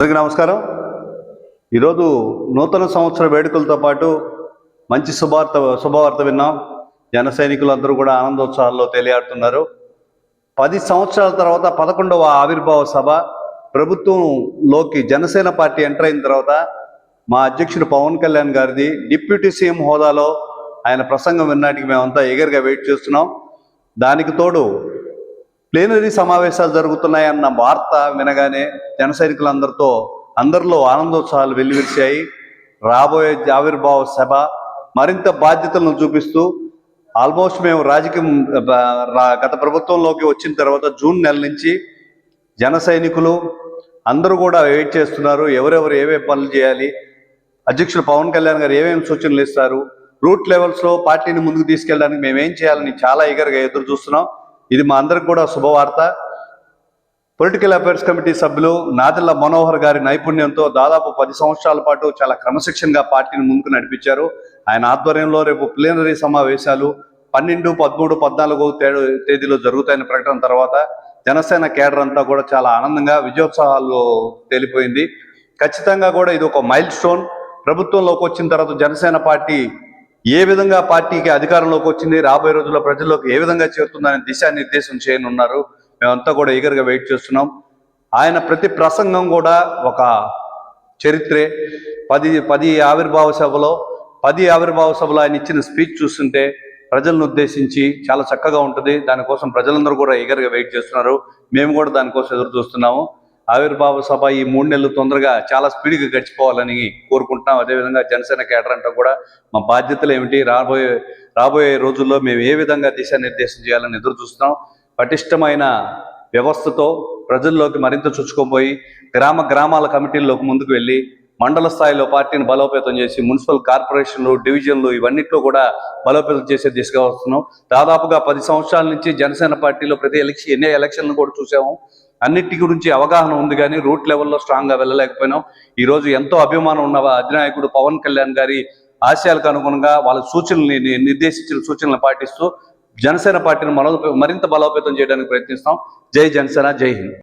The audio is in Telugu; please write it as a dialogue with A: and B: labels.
A: అందరికీ నమస్కారం. ఈరోజు నూతన సంవత్సర వేడుకలతో పాటు మంచి శుభార్త శుభవార్త విన్నాం. జన సైనికులందరూ కూడా ఆనందోత్సవాల్లో తేలియాడుతున్నారు. పది సంవత్సరాల తర్వాత పదకొండవ ఆవిర్భావ సభ ప్రభుత్వంలోకి జనసేన పార్టీ ఎంటర్ అయిన తర్వాత మా అధ్యక్షుడు పవన్ కళ్యాణ్ గారిది డిప్యూటీ సీఎం హోదాలో ఆయన ప్రసంగం విన్నాటికి మేమంతా ఎగర్గా వెయిట్ చేస్తున్నాం. దానికి తోడు ప్లేనరీ సమావేశాలు జరుగుతున్నాయన్న వార్త వినగానే జన సైనికులందరితో అందరిలో ఆనందోత్సాహాలు వెల్లివిరిచాయి. రాబోయే ఆవిర్భావ సభ మరింత బాధ్యతలను చూపిస్తూ ఆల్మోస్ట్ మేము రాజకీయం గత ప్రభుత్వంలోకి వచ్చిన తర్వాత జూన్ నెల నుంచి జన సైనికులు అందరూ కూడా వెయిట్ చేస్తున్నారు. ఎవరెవరు ఏమేమి పనులు చేయాలి? అధ్యక్షులు పవన్ కళ్యాణ్ గారు ఏమేమి సూచనలు ఇస్తారు? రూట్ లెవెల్స్లో పార్టీని ముందుకు తీసుకెళ్ళడానికి మేము ఏం చేయాలని చాలా ఈగర్గా ఎదురు చూస్తున్నాం. ఇది మా అందరికి కూడా శుభవార్త. పొలిటికల్ అఫైర్స్ కమిటీ సభ్యులు నాదిల్ల మనోహర్ గారి నైపుణ్యంతో దాదాపు పది సంవత్సరాల పాటు చాలా క్రమశిక్షణగా పార్టీని ముందుకు నడిపించారు. ఆయన ఆధ్వర్యంలో రేపు ప్లీనరీ సమావేశాలు పన్నెండు పదమూడు పద్నాలుగు తేడు తేదీలో జరుగుతాయని ప్రకటన తర్వాత జనసేన కేడర్ అంతా కూడా చాలా ఆనందంగా విజయోత్సవాలు తేలిపోయింది. ఖచ్చితంగా కూడా ఇది ఒక మైల్ స్టోన్ ప్రభుత్వంలోకి వచ్చిన తర్వాత జనసేన పార్టీ ఏ విధంగా పార్టీకి అధికారంలోకి వచ్చింది? రాబోయే రోజుల్లో ప్రజల్లోకి ఏ విధంగా చేరుతుందనే దిశానిర్దేశం చేయనున్నారు. మేమంతా కూడా ఈగర్గా వెయిట్ చేస్తున్నాం. ఆయన ప్రతి ప్రసంగం కూడా ఒక చరిత్రే. పది పది ఆవిర్భావ సభలో పది ఆవిర్భావ సభలో ఆయన ఇచ్చిన స్పీచ్ చూస్తుంటే ప్రజలను ఉద్దేశించి చాలా చక్కగా ఉంటుంది. దానికోసం ప్రజలందరూ కూడా ఈగర్గా వెయిట్ చేస్తున్నారు. మేము కూడా దానికోసం ఎదురు చూస్తున్నాము ఆవిర్భావ సభ ఈ మూడు నెలలు తొందరగా చాలా స్పీడ్గా గడిచిపోవాలని కోరుకుంటున్నాం. అదేవిధంగా జనసేన కేడర్ అంతా కూడా మా బాధ్యతలు ఏమిటి? రాబోయే రాబోయే రోజుల్లో మేము ఏ విధంగా దిశానిర్దేశం చేయాలని ఎదురు చూస్తున్నాం. పటిష్టమైన వ్యవస్థతో ప్రజల్లోకి మరింత చొచ్చుకోబోయి గ్రామ గ్రామాల కమిటీల్లోకి ముందుకు వెళ్ళి మండల స్థాయిలో పార్టీని బలోపేతం చేసి మున్సిపల్ కార్పొరేషన్లు డివిజన్లు ఇవన్నిట్లో కూడా బలోపేతం చేసే దిశగా వస్తున్నాం. దాదాపుగా పది సంవత్సరాల నుంచి జనసేన పార్టీలో ప్రతి ఎలక్షన్ ఎన్ని ఎలక్షన్లు కూడా చూసాము. అన్నిటి గురించి అవగాహన ఉంది కానీ రూట్ లెవెల్లో స్ట్రాంగ్గా వెళ్ళలేకపోయినాం. ఈ రోజు ఎంతో అభిమానం ఉన్న అధినాయకుడు పవన్ కళ్యాణ్ గారి ఆశయాలకు అనుగుణంగా వాళ్ళ సూచనల్ని నిర్దేశించిన సూచనలు పాటిస్తూ జనసేన పార్టీని మరో మరింత బలోపేతం చేయడానికి ప్రయత్నిస్తాం. జై జనసేన జై హింద్.